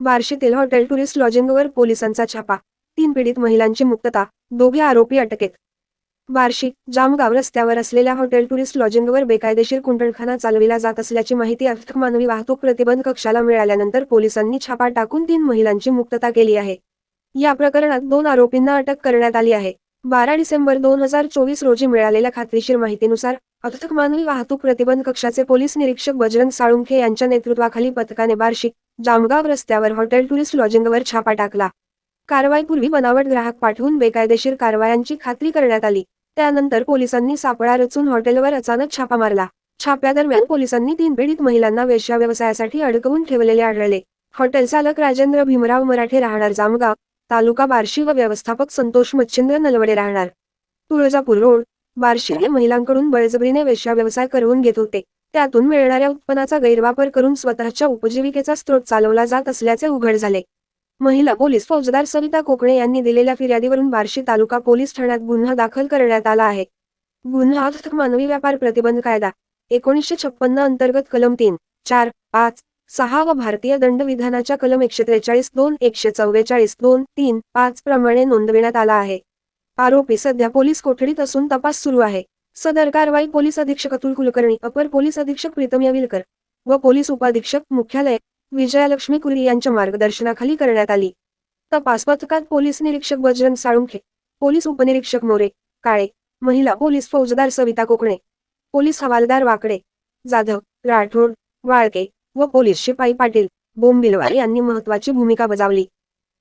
बार्शीतील hotel tourist लॉजिंगवर पोलिसांचा छापा. तीन पीडित महिलांची मुक्तता. दोघे आरोपी अटकेत. बार्शी जामगाव रस्त्यावर असलेल्या हॉटेल टुरिस्ट लॉजिंगवर बेकायदेशीर कुंटणखाना चालविला जात असल्याची माहिती अर्थक मानवी वाहतूक प्रतिबंध कक्षाला मिळाल्यानंतर पोलिसांनी छापा टाकून तीन महिलांची मुक्तता केली आहे. या प्रकरणात दोन आरोपींना अटक करण्यात आली आहे. बारा डिसेंबर दोन हजार चोवीस रोजी मिळालेल्या खात्रीशीर माहितीनुसार अथक मानवी वाहतूक प्रतिबंध कक्षाचे पोलीस निरीक्षक बजरंग साळुंखे यांच्या नेतृत्वाखाली पथकाने बार्शी जामगाव रस्त्यावर हॉटेल टुरिस्ट लॉजिंगवर छापा टाकला. कारवाईपूर्वी बनावट ग्राहक पाठवून बेकायदेशीर कारवायांची खात्री करण्यात आली. त्यानंतर पोलिसांनी सापळा रचून हॉटेलवर अचानक छापा मारला. छाप्यादरम्यान पोलिसांनी तीन पीडित महिलांना वेश्या व्यवसायासाठी अडकवून ठेवलेले आढळले. हॉटेल चालक राजेंद्र भीमराव मराठे राहणार जामगाव तालुका बार्शी व व्यवस्थापक संतोष मच्छिंद्र नलवडे राहणार. तुळजापूर रोड बार्शी महिलांकडून बळजबरीने वेश्या व्यवसाय करवून घेत होते. त्यातून मिळणाऱ्या उत्पन्नाचा गैरवापर करून स्वतःच्या उपजीविकेचा स्रोत चालवला जात असल्याचे उघड झाले. महिला पोलीस फौजदार सविता कोकणे यांनी दिलेल्या फिर्यादीवरून बार्शी तालुका पोलीस ठाण्यात गुन्हा दाखल करण्यात आला आहे. गुन्हा मानवी व्यापार प्रतिबंध कायदा एकोणीसशे छप्पन्न अंतर्गत कलम तीन चार पाच सहा व भारतीय दंडविधानाच्या कलम एकशे त्रेचाळीस दोन एकशे चव्वेचाळीस दोन तीन पाच प्रमाणे नोंदविण्यात आला आहे. आरोपी सध्या पोलीस कोठडीत असून तपास सुरू आहे. सदर कारवाई पोलीस अधीक्षक अतुल कुलकर्णी अपर पोलीस अधीक्षक प्रीतम याविलकर व पोलीस उपाधीक्षक मुख्यालय विजयालक्ष्मी कुरी यांच्या मार्गदर्शनाखाली करण्यात आली. तपास पथकात पोलीस निरीक्षक बजरंग साळुंखे पोलीस उपनिरीक्षक मोरे काळे महिला पोलीस फौजदार सविता कोकणे पोलीस हवालदार वाकडे जाधव राठोड वाळके व पोलीस शिपाई पाटील बोंबिलवार यांनी महत्वाची भूमिका बजावली.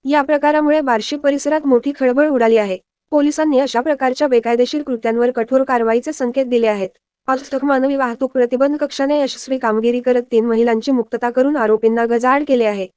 या प्रकारामुळे बार्शी परिसरात मोठी खळबळ उडाली आहे. पोलिसांनी अशा प्रकारच्या बेकायदेशीर कृत्यांवर कठोर कारवाईचे संकेत दिले आहेत. अर्थक मानवी वाहतूक प्रतिबंध कक्षाने यशस्वी कामगिरी करत तीन महिलांची मुक्तता करून आरोपींना गजाआड केले आहे.